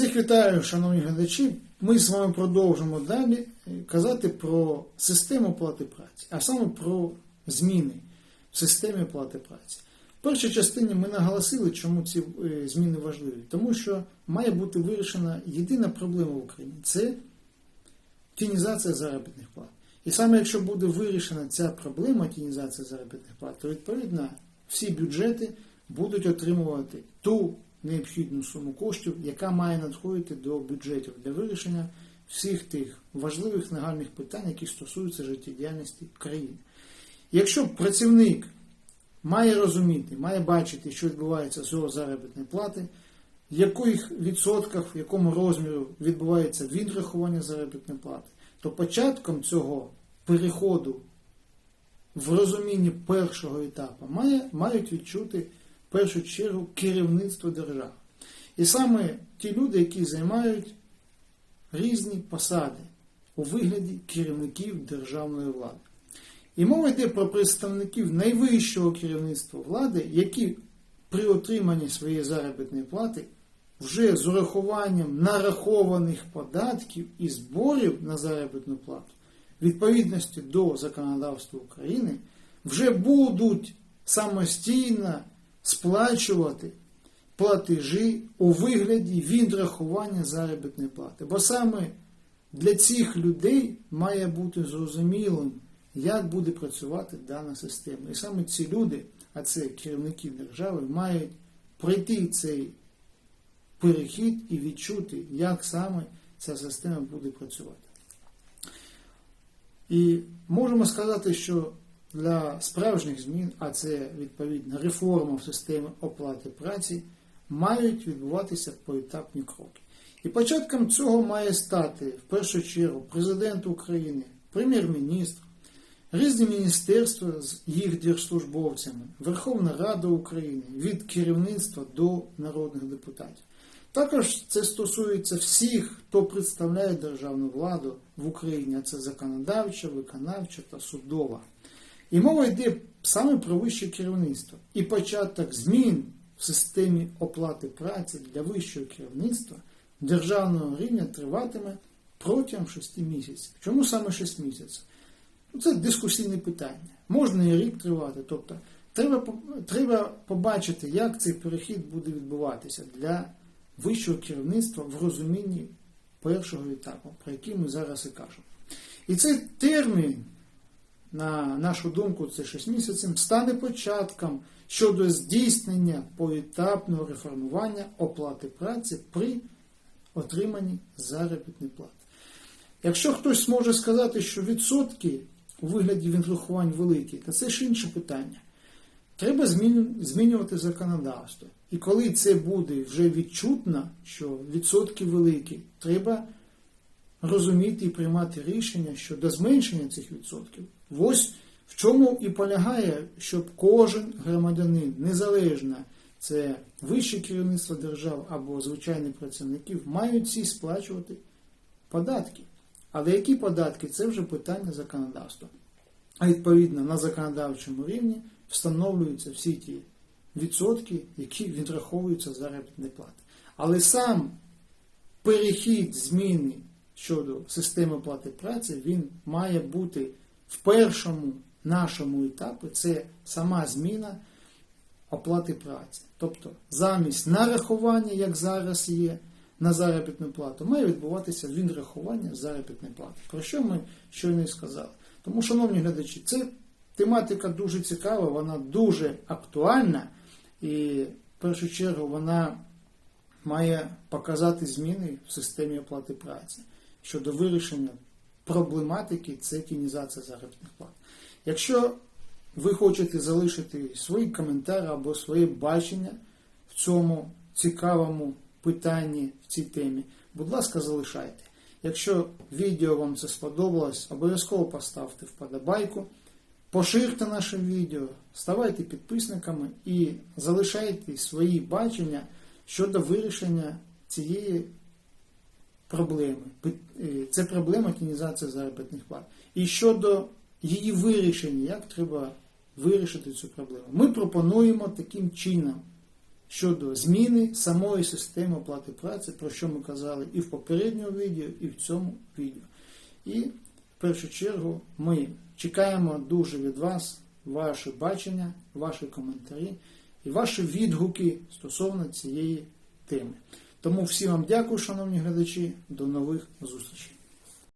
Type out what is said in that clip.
Всіх вітаю, шановні глядачі. Ми з вами продовжимо далі е, казати про систему оплати праці, а саме про зміни в системі оплати праці. В першій частині ми наголосили, чому ці е, зміни важливі. Тому що має бути вирішена єдина проблема в Україні це тінізація заробітних плат. І саме якщо буде вирішена ця проблема тінізації заробітних плат, то відповідно всі бюджети будуть отримувати ту необхідну суму коштів, яка має надходити до бюджетів для вирішення всіх тих важливих нагальних питань, які стосуються життєдіяльності країни. Якщо працівник має розуміти, має бачити, що відбувається з його заробітної плати, в яких відсотках, в якому розмірі відбувається відрахування заробітної плати, то початком цього переходу в розумінні першого етапу має, мають відчути першу чергу керівництво держави. І саме ті люди, які займають різні посади у вигляді керівників державної влади. І мова йде про представників найвищого керівництва влади, які при отриманні своєї заробітної плати вже з урахуванням нарахованих податків і зборів на заробітну плату відповідності до законодавства України вже будуть самостійно сплачувати платежі у вигляді відрахування заробітної плати. Бо саме для цих людей має бути зрозумілим, як буде працювати дана система. І саме ці люди, а це керівники держави, мають пройти цей перехід і відчути, як саме ця система буде працювати. І можемо сказати, що для справжніх змін, а це відповідно реформа в системі оплати праці, мають відбуватися поетапні кроки. І початком цього має стати в першу чергу президент України, прем'єр-міністр, різні міністерства з їх держслужбовцями, Верховна Рада України від керівництва до народних депутатів. Також це стосується всіх, хто представляє державну владу в Україні, а це законодавча, виконавча та судова. І мова йде саме про вище керівництво. І початок змін в системі оплати праці для вищого керівництва державного рівня триватиме протягом 6 місяців. Чому саме 6 місяців? Ну, Це дискусійне питання. Можна і рік тривати. Тобто треба, треба побачити, як цей перехід буде відбуватися для вищого керівництва в розумінні першого етапу, про який ми зараз і кажемо. І цей термін, на нашу думку, це 6 місяців, стане початком щодо здійснення поетапного реформування оплати праці при отриманні заробітної плати. Якщо хтось може сказати, що відсотки у вигляді відрахувань великі, то це ж інше питання. Треба змінювати законодавство. І коли це буде вже відчутно, що відсотки великі, треба розуміти і приймати рішення щодо зменшення цих відсотків. Ось в чому і полягає, щоб кожен громадянин, незалежно це вище керівництво держав або звичайних працівників, мають всі сплачувати податки. Але які податки це вже питання законодавства. А відповідно на законодавчому рівні встановлюються всі ті відсотки, які відраховуються з заробітної плати. Але сам перехід зміни щодо системи оплати праці, він має бути в першому нашому етапі це сама зміна оплати праці. Тобто замість нарахування, як зараз є, на заробітну плату, має відбуватися відрахування заробітної плати. Про що ми щойно і сказали. Тому, шановні глядачі, це тематика дуже цікава, вона дуже актуальна і в першу чергу вона має показати зміни в системі оплати праці щодо вирішення проблематики це тінізація заробітних плат. Якщо ви хочете залишити свої коментарі або своє бачення в цьому цікавому питанні в цій темі, будь ласка, залишайте. Якщо відео вам це сподобалось, обов'язково поставте вподобайку, поширте наше відео, ставайте підписниками і залишайте свої бачення щодо вирішення цієї проблеми. Це проблема тінізації заробітних плат. І щодо її вирішення, як треба вирішити цю проблему. Ми пропонуємо таким чином щодо зміни самої системи оплати праці, про що ми казали і в попередньому відео, і в цьому відео. І в першу чергу ми чекаємо дуже від вас ваше бачення, ваші коментарі і ваші відгуки стосовно цієї теми. Тому всім вам дякую, шановні глядачі, до нових зустрічей.